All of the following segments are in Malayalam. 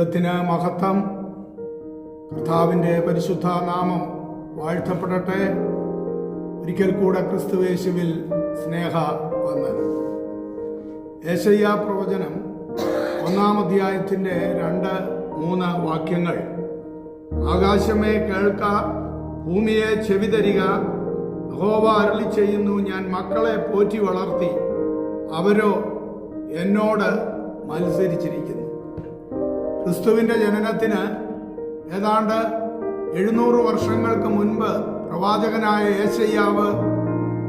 ദൈവത്തിന് മഹത്വം. കർത്താവിന്റെ പരിശുദ്ധ നാമം വാഴ്ത്തപ്പെടട്ടെ. ഒരിക്കൽ കൂടെ ക്രിസ്തുവേശുവിൽ സ്നേഹ വന്ദനം. ഏശയ്യ പ്രവചനം ഒന്നാം അധ്യായത്തിന്റെ രണ്ട് മൂന്ന് വാക്യങ്ങൾ. ആകാശമേ കേൾക്ക ഭൂമിയെ ചെവി തരിക ഹോവ അരളി ചെയ്യുന്നു ഞാൻ മക്കളെ പോറ്റി വളർത്തി. അവരോ എന്നോട് മത്സരിച്ചിരിക്കുന്നു. ക്രിസ്തുവിന്റെ ജനനത്തിന് ഏതാണ്ട് എഴുന്നൂറ് വർഷങ്ങൾക്ക് മുൻപ് പ്രവാചകനായ യേശയ്യാവ്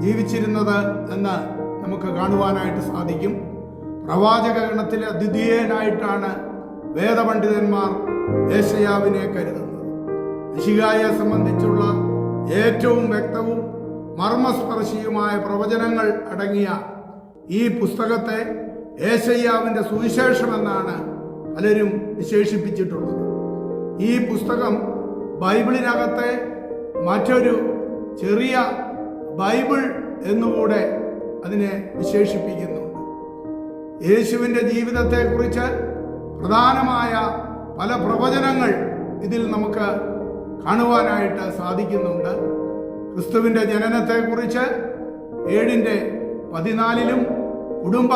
ജീവിച്ചിരുന്നത് എന്ന് നമുക്ക് കാണുവാനായിട്ട് സാധിക്കും. പ്രവാചക ഗണത്തിലെ ദ്വിതീയനായിട്ടാണ് വേദപണ്ഡിതന്മാർ യേശയ്യാവിനെ കരുതുന്നത്. ഋഷികായെ സംബന്ധിച്ചുള്ള ഏറ്റവും വ്യക്തവും മർമ്മസ്പർശിയുമായ പ്രവചനങ്ങൾ അടങ്ങിയ ഈ പുസ്തകത്തെ ഏശയ്യാവിന്റെ സുവിശേഷമെന്നാണ് പലരും വിശേഷിപ്പിച്ചിട്ടുള്ളത്. ഈ പുസ്തകം ബൈബിളിനകത്തെ മറ്റൊരു ചെറിയ ബൈബിൾ എന്നുകൂടെ അതിനെ വിശേഷിപ്പിക്കുന്നുണ്ട്. യേശുവിന്റെ ജീവിതത്തെക്കുറിച്ച് പ്രധാനമായ പല പ്രവചനങ്ങൾ ഇതിൽ നമുക്ക് കാണുവാനായിട്ട് സാധിക്കുന്നുണ്ട്. ക്രിസ്തുവിന്റെ ജനനത്തെക്കുറിച്ച് ഏഴിന്റെ പതിനാലിലും കുടുംബ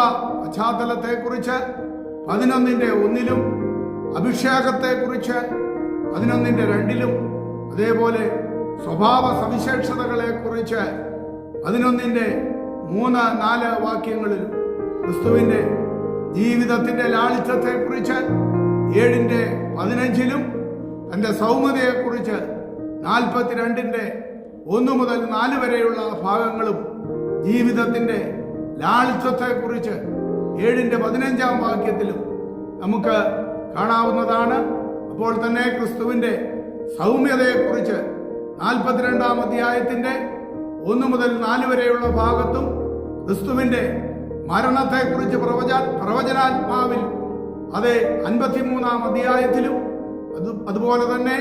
പശ്ചാത്തലത്തെക്കുറിച്ച് പതിനൊന്നിന്റെ ഒന്നിലും അഭിഷേകത്തെക്കുറിച്ച് പതിനൊന്നിന്റെ രണ്ടിലും അതേപോലെ സ്വഭാവ സവിശേഷതകളെക്കുറിച്ച് പതിനൊന്നിന്റെ മൂന്ന് നാല് വാക്യങ്ങളിലും ക്രിസ്തുവിന്റെ ജീവിതത്തിന്റെ ലാളിത്യത്തെക്കുറിച്ച് ഏഴിന്റെ പതിനഞ്ചിലും തന്റെ സൗമ്യതയെക്കുറിച്ച് നാൽപ്പത്തിരണ്ടിന്റെ ഒന്ന് മുതൽ നാല് വരെയുള്ള ഭാഗങ്ങളും ജീവിതത്തിന്റെ ലാളിത്യത്തെക്കുറിച്ച് ഏഴിന്റെ പതിനഞ്ചാം വാക്യത്തിലും നമുക്ക് കാണാവുന്നതാണ്. അപ്പോൾ തന്നെ ക്രിസ്തുവിന്റെ സൗമ്യതയെക്കുറിച്ച് നാൽപ്പത്തിരണ്ടാം അധ്യായത്തിന്റെ ഒന്ന് മുതൽ നാല് വരെയുള്ള ഭാഗത്തും ക്രിസ്തുവിന്റെ മരണത്തെക്കുറിച്ച് പ്രവച പ്രവചനാത്മാവിൽ അത് അൻപത്തിമൂന്നാം അധ്യായത്തിലും അത് അതുപോലെ തന്നെ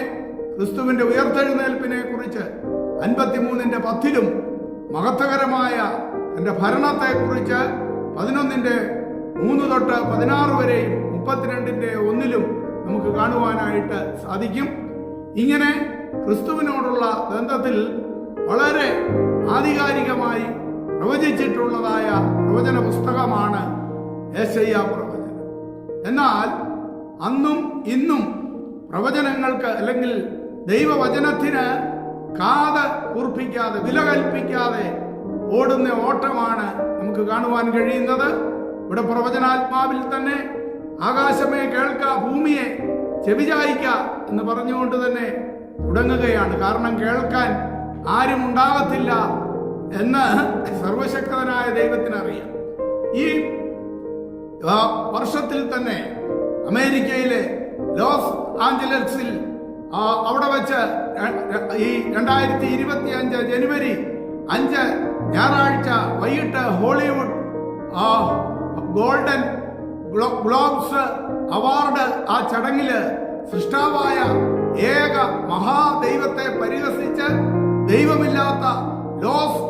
ക്രിസ്തുവിന്റെ ഉയർത്തെഴുന്നേൽപ്പിനെ കുറിച്ച് അൻപത്തിമൂന്നിന്റെ പത്തിലും മഹത്വകരമായ എന്റെ ഭരണത്തെക്കുറിച്ച് പതിനൊന്നിന്റെ മൂന്ന് തൊട്ട് പതിനാറ് വരെയും മുപ്പത്തിരണ്ടിന്റെ ഒന്നിലും നമുക്ക് കാണുവാനായിട്ട് സാധിക്കും. ഇങ്ങനെ ക്രിസ്തുവിനോടുള്ള ബന്ധത്തിൽ വളരെ ആധികാരികമായി പ്രവചിച്ചിട്ടുള്ളതായ പ്രവചന പുസ്തകമാണ് ഏശയ്യ പ്രവചനം. എന്നാൽ അന്നും ഇന്നും പ്രവചനങ്ങൾക്ക് അല്ലെങ്കിൽ ദൈവവചനത്തിന് കാത് കൂർപ്പിക്കാതെ വില കൽപ്പിക്കാതെ ഓടുന്ന ഓട്ടമാണ് നമുക്ക് കാണുവാൻ കഴിയുന്നത്. ഇവിടെ പ്രവചനാത്മാവിൽ തന്നെ ആകാശമേ കേൾക്ക ഭൂമിയെ ചെവിചായിക്ക എന്ന് പറഞ്ഞുകൊണ്ട് തന്നെ തുടങ്ങുകയാണ്. കാരണം കേൾക്കാൻ ആരും ഉണ്ടാകത്തില്ല എന്ന് സർവശക്തനായ ദൈവത്തിനറിയാം ഈ വർഷത്തിൽ തന്നെ അമേരിക്കയിലെ ലോസ് ആഞ്ചലസിൽ അവിടെ വെച്ച് ഈ രണ്ടായിരത്തി ഇരുപത്തി അഞ്ച് ജനുവരി അഞ്ച് ഞായറാഴ്ച വൈകിട്ട് ഹോളിവുഡ് ഗോൾഡൻ ഗ്ലോ- ഗ്ലോബ്സ് അവാർഡ് ആ ചടങ്ങിൽ സൃഷ്ടാവായ ഏക മഹാദൈവത്തെ പരിഹസിച്ച് ദൈവമില്ലാത്ത ലോസ്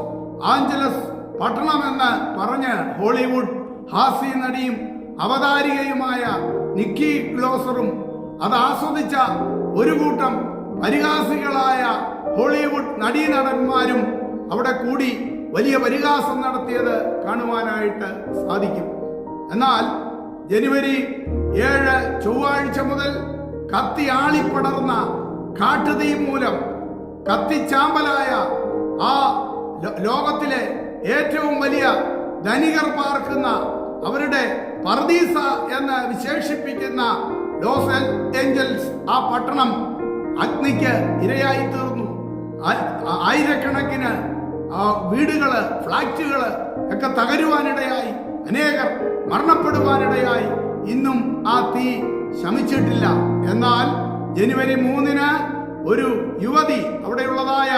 ആഞ്ചലസ് പട്ടണമെന്ന് പറഞ്ഞ് ഹോളിവുഡ് ഹാസ്യ നടിയും അവതാരികയുമായ നിക്കി ഗ്ലോസറും അത് ആസ്വദിച്ച ഒരു കൂട്ടം പരിഹാസികളായ ഹോളിവുഡ് നടീനടന്മാരും അവിടെ കൂടി വലിയ പരിഹാസം നടത്തിയത് കാണുവാനായിട്ട് സാധിക്കും. എന്നാൽ ജനുവരി ഏഴ് ചൊവ്വാഴ്ച മുതൽ കത്തി ആളിപ്പടർന്ന കാട്ടുതീ മൂലം കത്തിച്ചാമ്പലായ ആ ലോകത്തിലെ ഏറ്റവും വലിയ ധനികർ പാർക്കുന്ന അവരുടെ പർദീസ എന്ന് വിശേഷിപ്പിക്കുന്ന ലോസ് ഏഞ്ചൽസ് ആ പട്ടണം അഗ്നിക്ക് ഇരയായി തീർന്നു ആയിരക്കണക്കിന് വീടുകൾ ഫ്ളാറ്റുകൾ ഒക്കെ തകരുവാനിടയായി. അനേകർ മരണപ്പെടുവാനിടയായി. ഇന്നും ആ തീ ശമിച്ചിട്ടില്ല. എന്നാൽ ജനുവരി മൂന്നിന് ഒരു യുവതി അവിടെയുള്ളതായ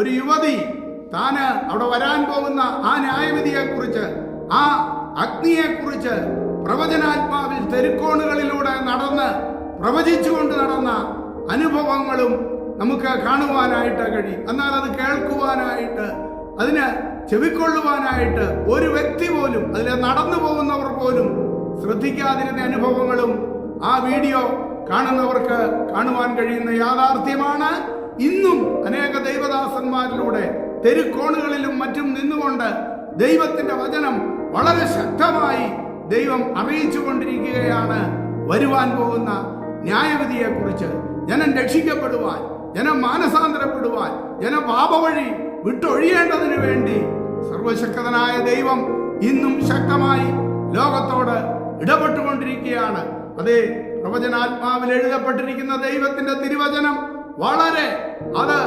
ഒരു യുവതി താന് അവിടെ വരാൻ പോകുന്ന ആ ന്യായവിധിയെ കുറിച്ച് ആ അഗ്നിയെ കുറിച്ച് പ്രവചനാത്മാവിൽ തെരുക്കോണുകളിലൂടെ നടന്ന് പ്രവചിച്ചുകൊണ്ട് നടന്ന അനുഭവങ്ങളും നമുക്ക് കാണുവാനായിട്ട് കഴിയും. എന്നാൽ അത് കേൾക്കുവാനായിട്ട് അതിന് ചെവിക്കൊള്ളുവാനായിട്ട് ഒരു വ്യക്തി പോലും അതിൽ നടന്നു പോകുന്നവർ പോലും ശ്രദ്ധിക്കാതിരുന്ന അനുഭവങ്ങളും ആ വീഡിയോ കാണുന്നവർക്ക് കാണുവാൻ കഴിയുന്ന യാഥാർത്ഥ്യമാണ്. ഇന്നും അനേക ദൈവദാസന്മാരിലൂടെ തെരുക്കോണുകളിലും മറ്റും നിന്നുകൊണ്ട് ദൈവത്തിന്റെ വചനം വളരെ ശക്തമായി ദൈവം അറിയിച്ചു കൊണ്ടിരിക്കുകയാണ്. വരുവാൻ പോകുന്ന ന്യായവിധിയെ കുറിച്ച് ജനം രക്ഷിക്കപ്പെടുവാൻ ജനം മാനസാന്തരപ്പെടുവാൻ ജനം പാപവഴി വിട്ടൊഴിയേണ്ടതിനു വേണ്ടി സർവശക്തനായ ദൈവം ഇന്നും ശക്തമായി ലോകത്തോട് ഇടപെട്ടുകൊണ്ടിരിക്കുകയാണ്. അതേ പ്രവചനാത്മാവിൽ എഴുതപ്പെട്ടിരിക്കുന്ന ദൈവത്തിന്റെ തിരുവചനം വളരെ അത്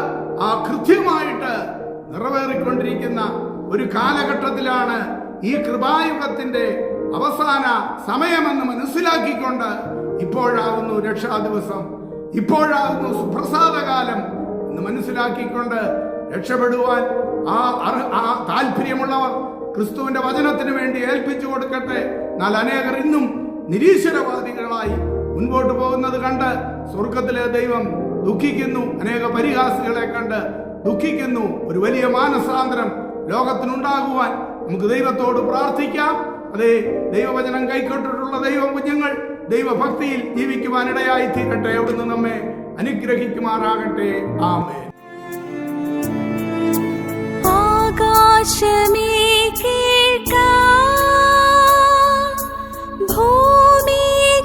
ആ കൃത്യമായിട്ട് നിറവേറിക്കൊണ്ടിരിക്കുന്ന ഒരു കാലഘട്ടത്തിലാണ് ഈ കൃപായുഗത്തിന്റെ അവസാന സമയമെന്ന് മനസ്സിലാക്കിക്കൊണ്ട് ഇപ്പോഴാകുന്നു രക്ഷാ ദിവസം ഇപ്പോഴാകുന്നു സുപ്രസാദകാലം എന്ന് മനസ്സിലാക്കിക്കൊണ്ട് രക്ഷപ്പെടുവാൻ ആ ആ താല്പര്യമുള്ളവർ ക്രിസ്തുവിന്റെ വചനത്തിന് വേണ്ടി ഏൽപ്പിച്ചു കൊടുക്കട്ടെ. എന്നാൽ അനേകർ ഇന്നും നിരീശ്വരവാദികളായി മുൻപോട്ട് പോകുന്നത് കണ്ട് സ്വർഗത്തിലെ ദൈവം ദുഃഖിക്കുന്നു. അനേക പരിഹാസികളെ കണ്ട് ദുഃഖിക്കുന്നു. ഒരു വലിയ മാനസാന്തരം ലോകത്തിനുണ്ടാകുവാൻ നമുക്ക് ദൈവത്തോട് പ്രാർത്ഥിക്കാം. അതെ ദൈവവചനം കൈക്കൊണ്ടിട്ടുള്ള ദൈവം കുഞ്ഞുങ്ങൾ ദൈവഭക്തിയിൽ ജീവിക്കുവാനിടയായി തീരട്ടെ അവിടുന്ന് നമ്മെ അനുഗ്രഹിക്കുമാറാകട്ടെ. ആമേ भूमि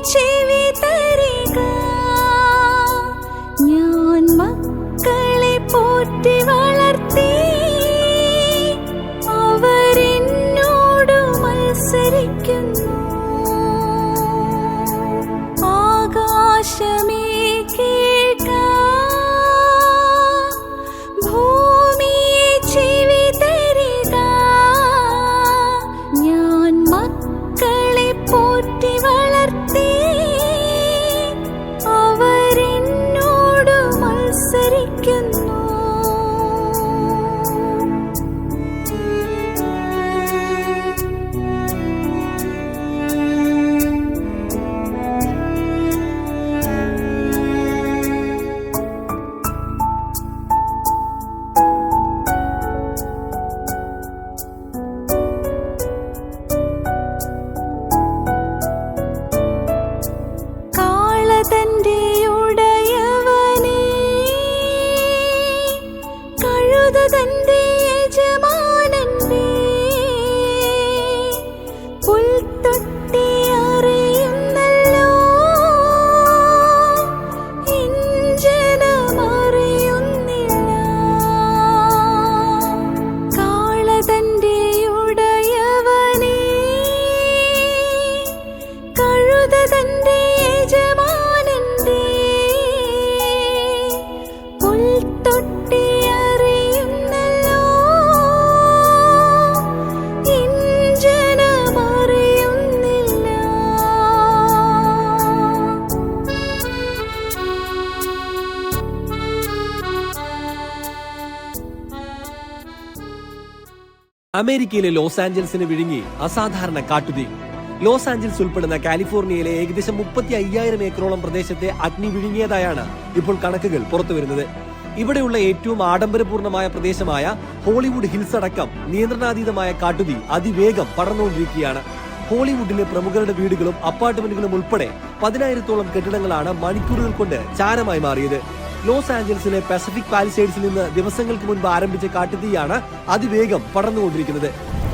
അമേരിക്കയിലെ ലോസ് ആഞ്ചൽസിന് വിഴുങ്ങി അസാധാരണ കാട്ടുതീ. ലോസ് ആഞ്ചൽസ് ഉൾപ്പെടുന്ന കാലിഫോർണിയയിലെ ഏകദേശം മുപ്പത്തി അയ്യായിരം ഏക്കറോളം പ്രദേശത്തെ അഗ്നി വിഴുങ്ങിയതായാണ് ഇപ്പോൾ കണക്കുകൾ പുറത്തുവരുന്നത്. ഇവിടെയുള്ള ഏറ്റവും ആഡംബരപൂർണമായ പ്രദേശമായ ഹോളിവുഡ് ഹിൽസ് അടക്കം നിയന്ത്രണാതീതമായ കാട്ടുതീ അതിവേഗം പടർന്നുകൊണ്ടിരിക്കുകയാണ്. ഹോളിവുഡിലെ പ്രമുഖരുടെ വീടുകളും അപ്പാർട്ട്മെന്റുകളും ഉൾപ്പെടെ പതിനായിരത്തോളം കെട്ടിടങ്ങളാണ് മണിക്കൂറുകൾ കൊണ്ട് ചാരമായി മാറിയത്. ലോസ് ആഞ്ചൽസിലെ പസഫിക് പാലിസൈഡ്സിൽ നിന്ന് ദിവസങ്ങൾക്ക് മുൻപ് ആരംഭിച്ച കാട്ടുതീയാണ് അതിവേഗം പടർന്നുകൊണ്ടിരിക്കുന്നത്.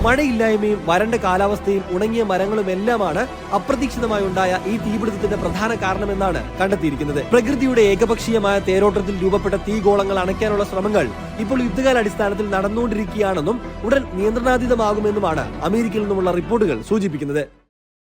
മഴയില്ലായ്മയും വരണ്ട കാലാവസ്ഥയും ഉണങ്ങിയ മരങ്ങളും എല്ലാമാണ് അപ്രതീക്ഷിതമായി ഉണ്ടായ ഈ തീപിടുത്തത്തിന്റെ പ്രധാന കാരണമെന്നാണ് കണ്ടെത്തിയിരിക്കുന്നത്. പ്രകൃതിയുടെ ഏകപക്ഷീയമായ തേരോട്ടത്തിൽ രൂപപ്പെട്ട തീഗോളങ്ങൾ അണയ്ക്കാനുള്ള ശ്രമങ്ങൾ ഇപ്പോൾ യുദ്ധകാലടിസ്ഥാനത്തിൽ നടന്നുകൊണ്ടിരിക്കുകയാണെന്നും ഉടൻ നിയന്ത്രണാതീതമാകുമെന്നുമാണ് അമേരിക്കയിൽ നിന്നുമുള്ള റിപ്പോർട്ടുകൾ സൂചിപ്പിക്കുന്നത്.